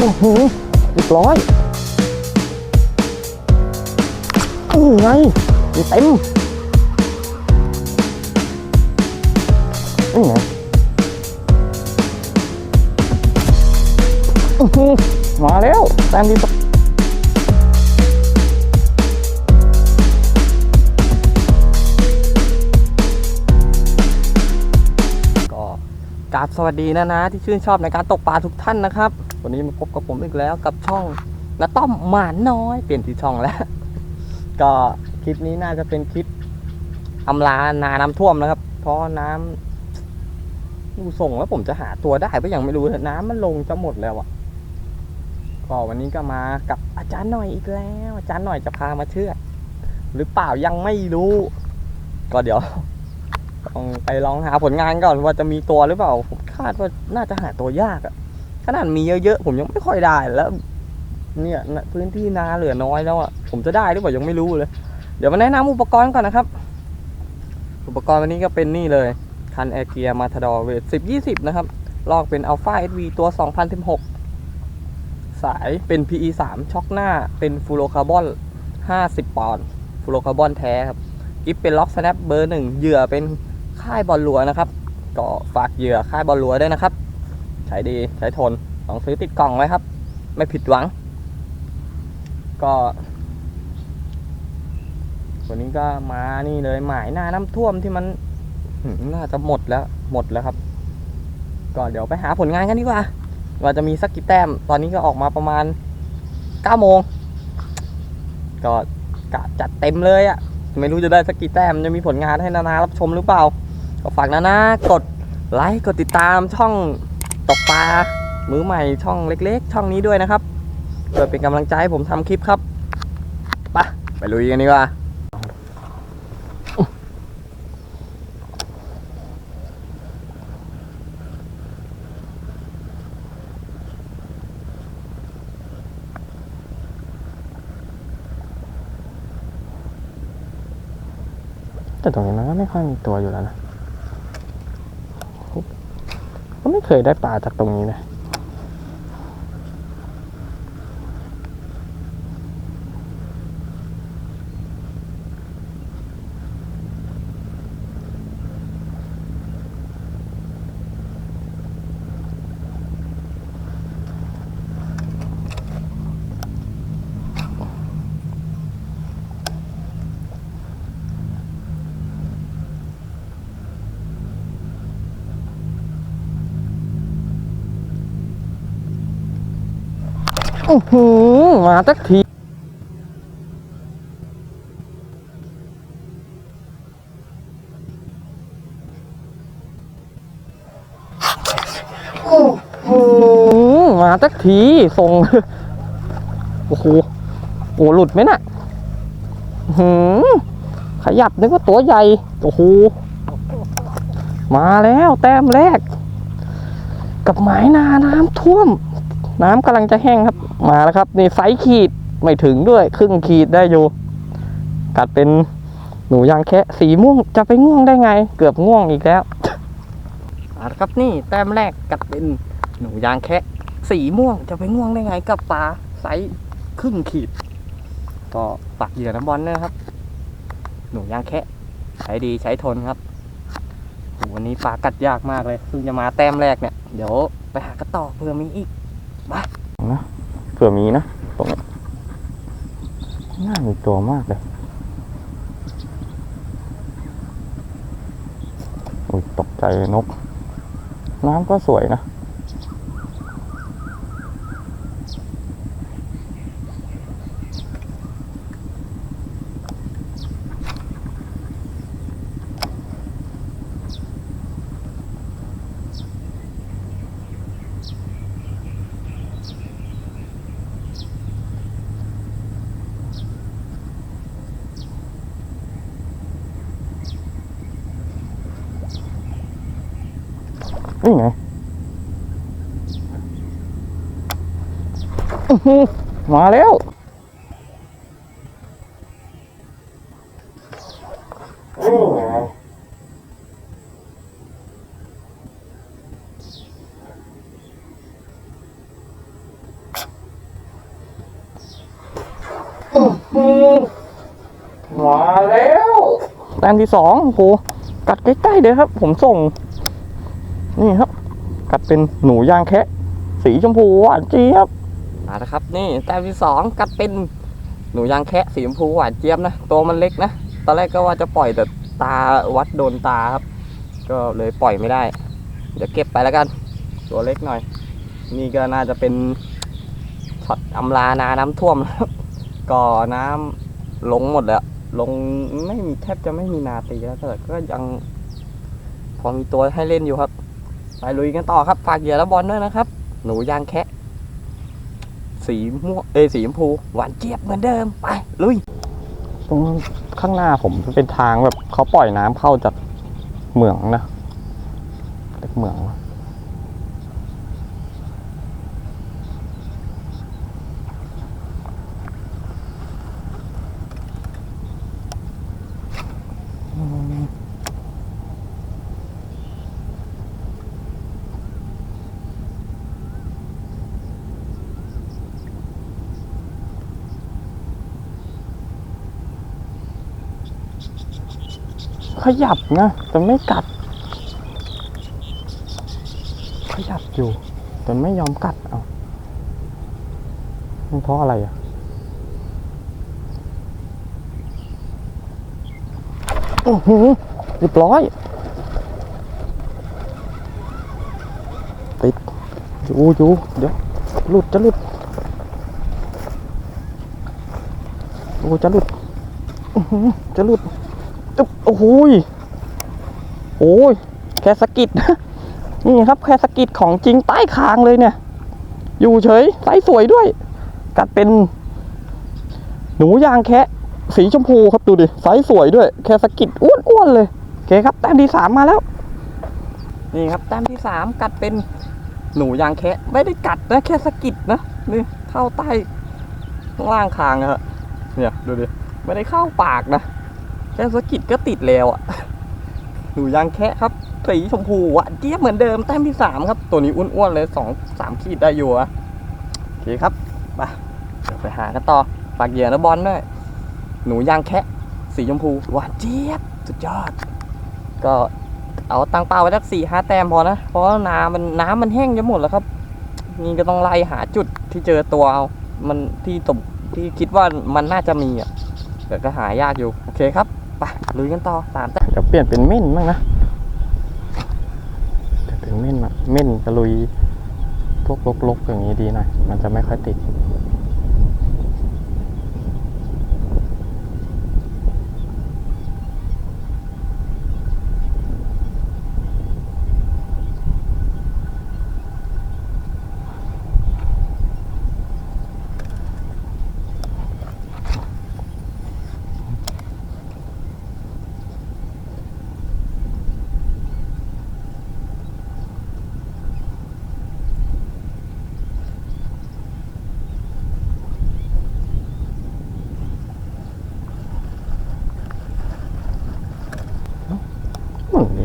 โอ้โหเรียบร้อยนี่ไงเต็มนี่ไงอื้อหือมาแล้วแต้มที่ ราบสวัสดีนะนะที่ชื่นชอบในการตกปลาทุกท่านนะครับ วันนี้มาพบกับผมอีกแล้วกับช่องนาต้อมหมานน้อย เปลี่ยนที่ช่องแล้ว ก็คลิปนี้น่าจะเป็นคลิปอำลานาน้ำท่วมนะครับ เพราะน้ำดูส่งแล้วผมจะหาตัวได้ก็ยังไม่รู้น้ำมันลงจะหมดแล้วอะก็วันนี้ก็มากับอาจารย์หน่อยอีกแล้ว อาจารย์หน่อยจะพามาเชื่อ หรือเปล่ายังไม่รู้ ก็เดี๋ยว ต้องไปลองหาผลงานก่อนว่าจะมีตัวหรือเปล่า ผมคาดว่าน่าจะหาตัวยากอะขนาดมีเยอะๆผมยังไม่ค่อยได้แล้ว เนี่ยพื้นที่นาเหลือน้อยแล้วอะผมจะได้หรือเปล่ายังไม่รู้เลย เดี๋ยวมาแนะนำอุปกรณ์ก่อนนะครับ อุปกรณ์วันนี้ก็เป็นนี่เลยคันแอร์เกียร์มาทดอเวทสิบยี่สิบนะครับ ลอกเป็น Alpha SV ตัว2016สายเป็น PE 3ช็อคหน้าเป็นฟูโรคาร์บอน 50 ปอนด์ฟูโรคาร์บอนแท้ครับ กิฟเป็นล็อกสแนปเบอร์หนึ่งเหยื่อเป็น ค่ายบอลลัวนะครับ ก็ฝากเหยื่อค่ายบอลลัวด้วยนะครับ ใช้ดีใช้ทนลองซื้อติดกล่องไว้ครับ ไม่ผิดหวัง ก็วันนี้ก็มานี่เลยหมายหน้าน้ำท่วมที่มันน่าจะหมดแล้วหมดแล้วครับ ก็เดี๋ยวไปหาผลงานกันดีกว่า ว่าจะมีสักกี่แต้ม ตอนนี้ก็ออกมาประมาณ9โมงก็กะจัดเต็มเลยอะ่ะ ไม่รู้จะได้สักกี่แต้มจะมีผลงานให้นานารับชมหรือเปล่า ก็ฝากนานากดไลค์กดติดตามช่องตกปลามือใหม่ช่องเล็ก ๆ ช่องนี้ด้วยนะครับเพื่อเป็นกำลังใจให้ผมทำคลิปครับไปไปลุยกันดีกว่าแต่ตรงนี้มันก็ไม่ค่อยมีตัวอยู่แล้วนะ ก็ ไม่เคยได้ปลาจากตรงนี้นะ โอ้โหมาสักทีโอ้โหมาสักทีส่งโอ้โหโอ้หลุดไหมน่ะหือขยับนึกว่าตัวใหญ่ โอ้โห มาแล้วแต้มแรก กับหมายนาน้ำท่วม น้ำกำลังจะแห้งครับ มาแล้วครับ นี่ไซส์ขีดไม่ถึงด้วย ครึ่งขีดได้อยู่ กัดเป็นหนูยางแคะสีม่วงจะไปง่วงได้ไง เกือบง่วงอีกแล้วอาครับนี่แต้มแรกกัดเป็นหนูยางแคะสีม่วงจะไปง่วงได้ไงกับปลาไซส์ครึ่งขีด ก็ปักเหยื่อน้ำบอลนะครับ หนูยางแคะใช้ดีใช้ทนครับโหวันนี้ปลากัดยากมากเลยเพิ่งจะมาแต้มแรกเนี่ย เดี๋ยวไปหากระต่อเพื่อมีอีกนะ เผื่อมีนะตรงนี้น่ามีตัวมากเลยอุ้ยตกใจนก น้ำก็สวยนะ ไงมาแล้วมาแล้วแต้มที่สองโหกัดใกล้ๆเด้อครับ ผมส่ง นี่ครับ กัดเป็นหนูยางแคะสีชมพูหวานเจี๊ยบมาแล้วครับ นี่แต้มที่สองกัดเป็นหนูยางแคะสีชมพูหวานเจี๊ยบนะตัวมันเล็กนะตอนแรกก็ว่าจะปล่อยแต่ตาวัดโดนตาครับ ก็เลยปล่อยไม่ได้ เดี๋ยวเก็บไปแล้วกัน ตัวเล็กหน่อย นี่ก็น่าจะเป็นช็อตอำลานาน้ำท่วมครับก็น้ำลงหมดแล้ว ลงไม่มีแทบจะไม่มีนาตีแล้วแต่ก็ยังพอมีตัวให้เล่นอยู่ครับ ไปลุยกันต่อครับ ฝากเหยื่อและบอลด้วยนะครับ หนูยางแคะสีม่วงเอยสีชมพู หวานเจี๊ยบเหมือนเดิม ไป ลุย ตรงข้างหน้าผมเป็นทางแบบเขาปล่อยน้ำเข้าจากเหมืองนะเรียกเหมืองวะ ยับนะแต่ไม่กัด ขยับอยู่ แต่ไม่ยอมกัดเอามันเพราะอะไรอะโอ้โหเรียบร้อย ติดอยู่อยู่เดี๋ยวหลุดจะหลุดโอ้จะหลุดจะหลุดจุ๊บ โอ้โหยโอ้ยแค่สะกิดนี่ครับแค่สะกิดของจริงใต้คางเลยเนี่ย อยู่เฉยไซส์สวยด้วย กัดเป็น หนูยางแคะสีชมพูครับดูดิไซส์สวยด้วย แค่สะกิดอ้วนๆเลยโอเคครับแต้มที่สามมาแล้ว นี่ครับแต้มที่สามกัดเป็นหนูยางแคะไม่ได้กัดนะแค่สะกิดนะนี่เข้าใต้ล่างคางอะฮะเนี่ยดูดิไม่ได้เข้าปากนะ แค่สะกิดก็ติดแล้วอะหนูยางแคะครับสีชมพูหวานเจี๊ยบเหมือนเดิมแต้มที่สามครับ ตัวนี้อ้วนๆเลยสองสามขีดได้อยู่อะโอเคครับไปเดี๋ยวไปหากันต่อฝากเหยื่อนะบอลด้วยหนูยางแคะสีชมพูหวานเจี๊ยบสุดยอด ก็เอาตั้งเป้าไว้สักสี่ห้าแต้มพอนะ เพราะน้ำมันน้ำมันแห้งจะหมดแล้วครับ นี่ก็ต้องไล่หาจุดที่เจอตัวเอามันที่ตบที่คิดว่ามันน่าจะมีอะแต่ก็หายากอยู่ โอเคครับ ไปลุยกันต่อสามแต้มเดี๋ยวเปลี่ยนเป็นเม่นบ้างนะจะเป็นเม่นอะเม่นจะลุยพวกลกๆอย่างนี้ดีหน่อย มันจะไม่ค่อยติด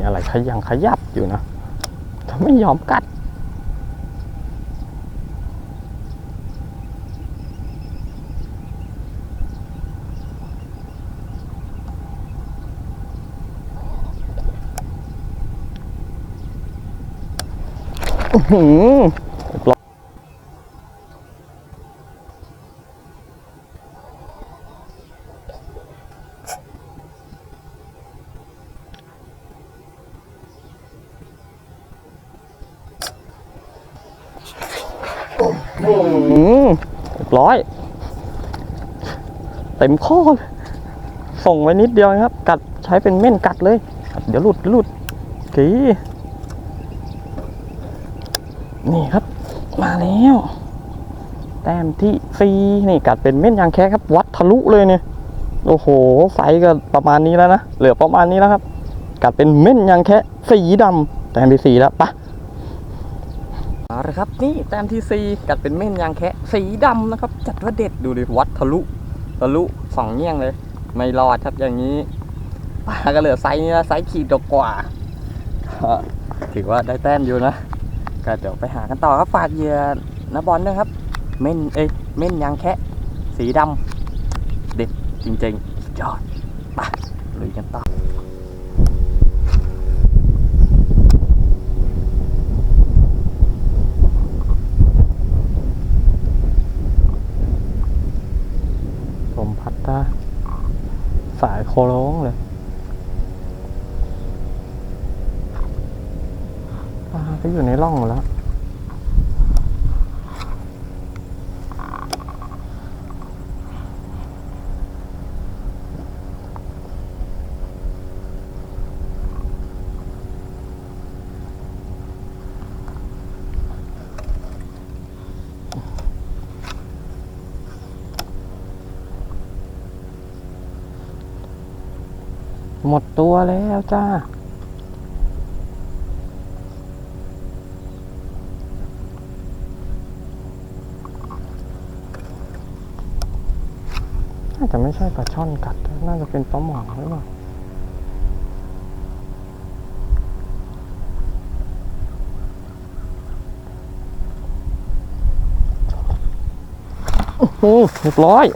อะไรขยังขยับอยู่นะแต่ไม่ยอมกัด อือหือเรียบร้อยอื้อหือเรียบร้อยเต็มข้อส่งไว้นิดเดียวครับ กัดใช้เป็นเม่นกัดเลย เดี๋ยวหลุดหลุดกีนี่ครับ มาแล้ว แต้มที่สี่นี่กัดเป็นเม่นยางแค่ครับ วัดทะลุเลยเนี่ยโอ้โหไซส์ก็ประมาณนี้แล้วนะเหลือประมาณนี้แล้วครับ กัดเป็นเม่นยางแค่สีดำแต้มที่สีแล้วปะ เอาละครับนี่แต้มที่สี่กัดเป็นเม่นยางแคะสีดำนะครับ จัดว่าเด็ดดูดิวัดทะลุทะลุสองเงี้ยงเลย ไม่รอดครับอย่างนี้ปลาก็เหลือไซส์นี้ไซส์ขีดกว่าถือว่าได้แต้มอยู่นะก็เดี๋ยวไปหากันต่อครับฝากเหยื่อนะบอลด้วยครับ เม่นเอ้ยเม่นยางแคะสีดำเด็ดจริงๆยอดไปลุยกันต่อ ผมพัดตา สายโคร้งเลยปลาก็อยู่ในร่องแล้ว มดตัวแล้วจ้า น่าจะไม่ใช่ปลาช่อนกัด น่าจะเป็นปลาหมองหรือเปล่าโอ้โหเรียบร้อย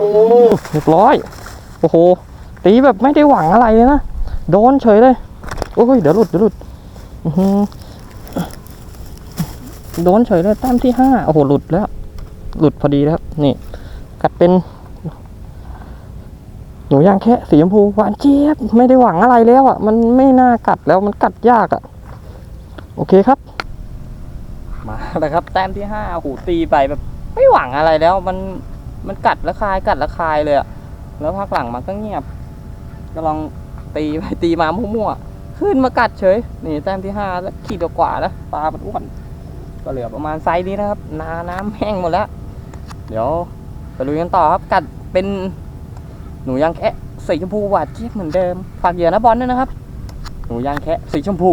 โอ้เรียบร้อย โอ้โห ตีแบบไม่ได้หวังอะไรเลยนะ โดนเฉยเลย โอ้ย เดี๋ยวหลุด เดี๋ยวหลุดโดนเฉยเลยแต้มที่ห้าโอ้โห หลุดแล้ว หลุดพอดีแล้ว นี่ กัดเป็น หนูย่างแค่สีชมพูหวานเจี๊ยบ ไม่ได้หวังอะไรแล้วอะ มันไม่น่ากัดแล้ว มันกัดยากอะ โอเคครับ มาแล้วครับ แต้มที่ห้าโอ้โห ตีไปแบบไม่หวังอะไรแล้ว มัน มันกัดล้วคายกัดล้วคายเลยอะแล้วพักหลังมันก็เงียบ ก็ลองตีไปตีมามั่วๆขึ้นมากัดเฉย นี่แต้มที่ห้าแล้วขีดกว่าแล้วปลามันอ้วน ก็เหลือประมาณไซส์นี้นะครับ นาน้ำแห้งหมดแล้ว เดี๋ยวไปลุยกันต่อครับ กัดเป็นหนูยางแคะสีชมพูหวานเจี๊ยบเหมือนเดิม ฝากเหยื่อนะบอลด้วยนะครับ หนูยางแคะสีชมพู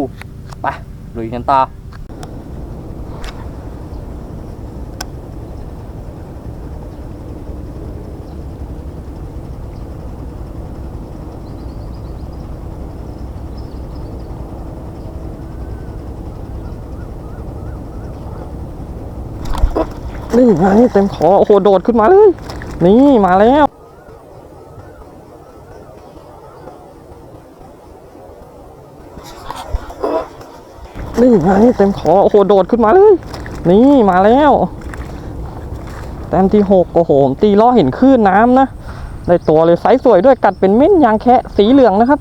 ไปลุยกันต่อ นี่เต็มคอโอ้โหโดดขึ้นมาเลย นี่มาแล้วนี่ไงเต็มคอโอ้โหโดดขึ้นมาเลย นี่มาแล้วแต้มที่หกโอ้โหตีล้อเห็นคลื่นน้ำนะได้ตัวเลยไซส์สวยด้วยกัดเป็นเม่นยางแคะสีเหลืองนะครับ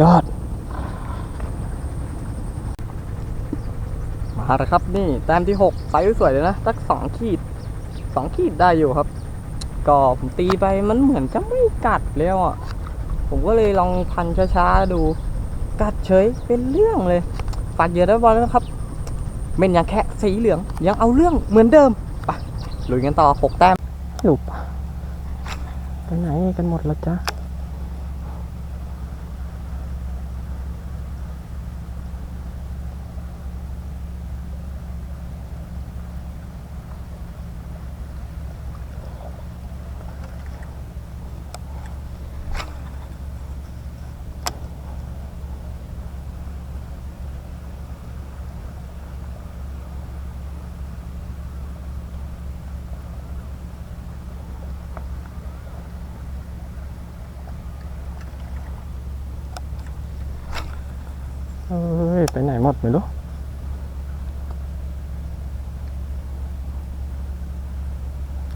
ยอด มาล้วครับนี่แต้มที่หกไซส์สวยเลยนะสักสองขีดสองขีดได้อยู่ครับ ก็ผมตีไปมันเหมือนจะไม่กัดแล้วอะ ผมก็เลยลองพันช้าๆดู กัดเฉยเป็นเรื่องเลยฝากเยอได้บอลแล้วนะครับเม่นยังแค่สีเหลือง ยังเอาเรื่องเหมือนเดิมไปลุยกันต่อหกแต้มลูกไปไหนกันหมดแล้วจ๊ะ เอ้ย ไปไหมดไม่รู้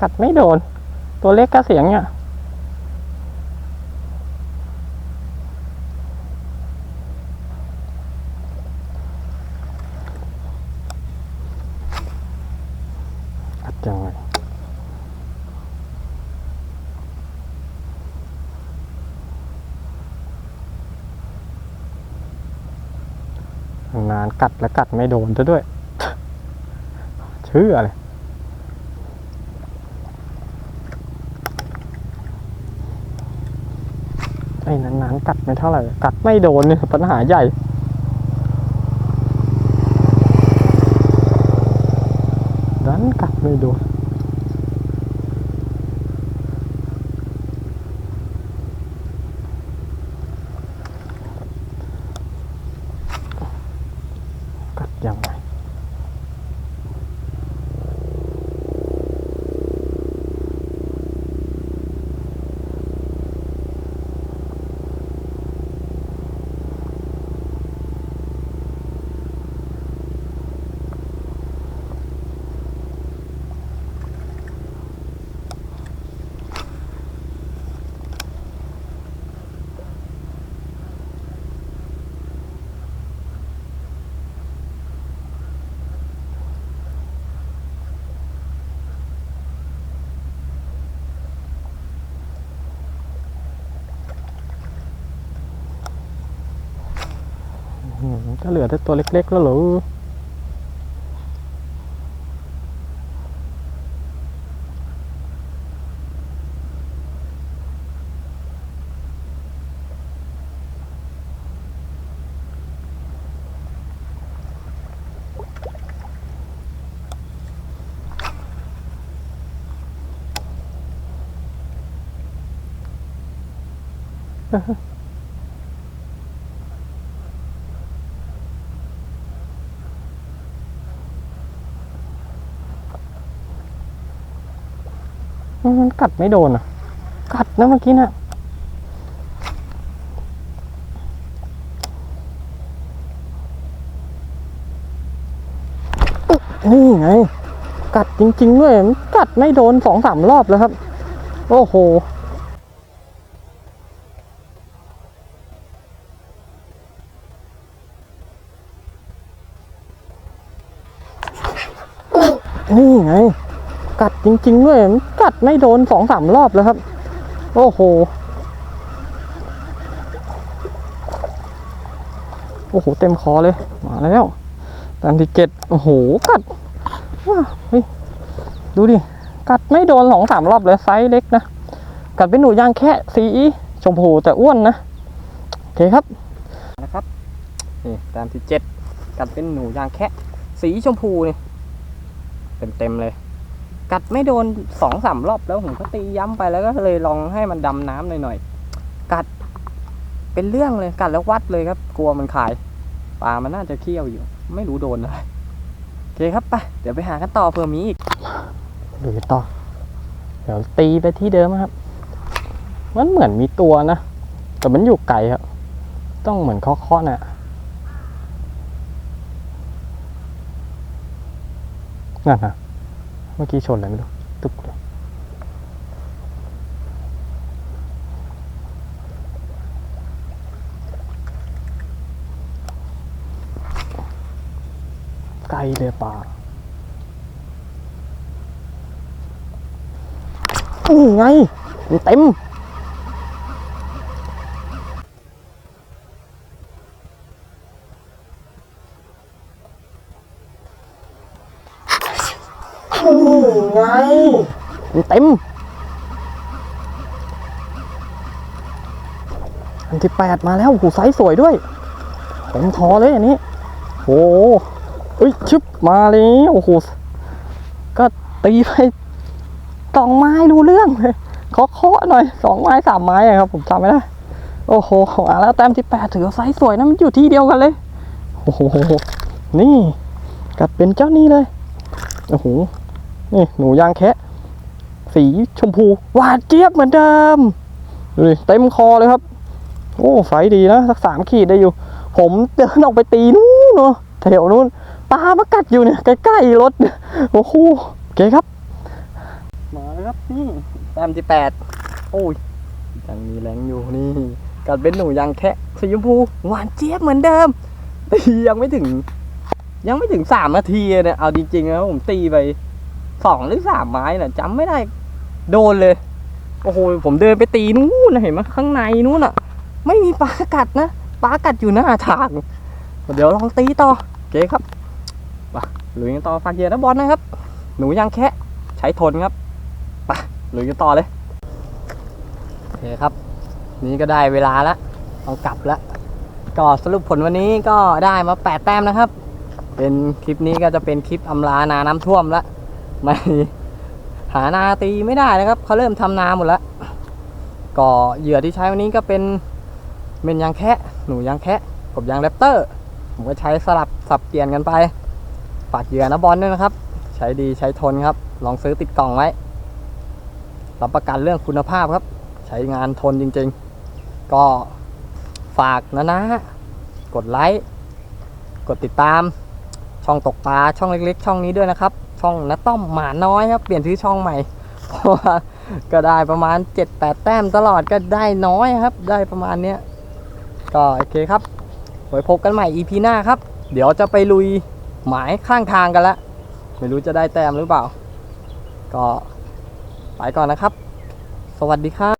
กัดไม่โดน ตัวเล็กก็เสียงเนี่ย กัดจังเลย นานกัดแล้วกัดไม่โดนซะด้วย เชื่อเลยไอ้นานๆกัดไม่เท่าไหร่ กัดไม่โดนเนี่ยปัญหาใหญ่ดันกัดไม่โดน ก็เหลือแต่ตัวเล็ก ๆ แล้วหรอ มันกัดไม่โดนอะ กัดนะเมื่อกี้น่ะนี่ไง กัดจริงๆด้วยมันกัดไม่โดนสองสามรอบแล้วครับ โอ้โหนี่ไง กัดจริงๆด้วยมัน กัดไม่โดนสองสามรอบแล้วครับ โอ้โห โอ้โห เต็มคอเลย มาแล้วตามที่เจ็ดโอ้โห กัดว้าเฮ้ย ดูดิ กัดไม่โดนสองสามรอบเลยไซส์เล็กนะ กัดเป็นหนูยางแค่สีชมพูแต่อ้วนนะ โอเคครับ นะครับนี่ตามที่เจ็ดกัดเป็นหนูยางแค่สีชมพูนี่เต็มๆเลย กัดไม่โดนสองสามรอบแล้วผมก็ตีย้ำไปแล้วก็เลยลองให้มันดำน้ำหน่อยๆกัด เป็นเรื่องเลยกัดแล้ววัดเลยครับ กลัวมันขายปลามันน่าจะเคี้ยวอยู่ ไม่รู้โดนอะไรโอเคครับไปเดี๋ยวไปหากันต่อเผื่อมีอีกดูต่อเดี๋ยวตีไปที่เดิมครับ มันเหมือนมีตัวนะแต่มันอยู่ไกลครับ ต้องเหมือนเคาะๆน่ะนั่นนะ เมื่อกี้ชนอะไรไม่รู้ตึกเลยไกลเลยป่านี่ไงมันเต็ม นี่ไงมันเต็ม อันที่แปดมาแล้วโอ้โหไซส์สวยด้วย เต็มทอเลยอันนี้โอ้โหเอ้ยชึบมาเลยโอ้โหก็ตีไปสองไม้รู้เรื่องเลยเคาะเคาะหน่อยสองไม้สามไม้อะครับ ผมจำไม่ได้โอ้โหมาแล้วแต้มที่แปดถือไซส์สวยนะมันอยู่ที่เดียวกันเลยโอ้โหนี่กัดเป็นเจ้านี่เลยโอ้โหนี่หนูยางแคะ สีชมพูหวานเจี๊ยบเหมือนเดิมดูดิเต็มคอเลยครับ โอ้ไฟดีนะสักสามขีดได้อยู่ ผมเดินออกไปตีนู้นเนาะแถวนู้นปลามากัดอยู่เนี่ยใกล้ๆรถโอ้โหโอเครับมาแล้วครับนี่แต้มที่แปดโอ้ยยังมีแรงอยู่นี่กัดเป็นหนูยางแคะสีชมพูหวานเจี๊ยบเหมือนเดิมตียังไม่ถึง ยังไม่ถึงสามนาทีเลยเนี่ยเอาจริงๆนะผมตีไปสองหรือสามไม้น่ะจำไม่ได้ โดนเลย โอ้โห ผมเดินไปตีนู้นนะเห็นไหมข้างในนู้นอะไม่มีปลากัดนะปลากัดอยู่หน้าทาง เดี๋ยวลองตีต่อโอเคครับไปลุยกันต่อฝากเยนะบอลนะครับ หนูยังแค่ใช้ทนครับไปลุยกันต่อเลยโอเคครับ นี่ก็ได้เวลาแล้วต้องกลับแล้วก็สรุปผลวันนี้ก็ได้มาแปดแต้มนะครับ เป็นคลิปนี้ก็จะเป็นคลิปอำลานาน้ำท่วมแล้วไม่ หานาตีไม่ได้นะครับเขาเริ่มทำนาหมดแล้วก็เหยื่อที่ใช้วันนี้ก็เป็นเมนยางแคะหนูยางแคะกับยางแรปเตอร์ ผมก็ใช้สลับสับเปลี่ยนกันไปฝากเหยื่อนะบอลด้วยนะครับ ใช้ดีใช้ทนครับ ลองซื้อติดกล่องไว้รับประกันเรื่องคุณภาพครับ ใช้งานทนจริงๆ ก็ฝากนะนะ กดไลค์ กดติดตาม ช่องตกปลาช่องเล็กๆ ช่องนี้ด้วยนะครับ ช่องนะต้อมหมาน้อยครับ เปลี่ยนชื่อช่องใหม่ เพราะว่าก็ได้ประมาณ 7-8 แต้มตลอดก็ได้น้อยครับ ได้ประมาณเนี้ยก็โอเคครับไว้พบกันใหม่ EP หน้าครับ เดี๋ยวจะไปลุยหมายข้างทางกันละ ไม่รู้จะได้แต้มหรือเปล่า ก็ไปก่อนนะครับ สวัสดีครับ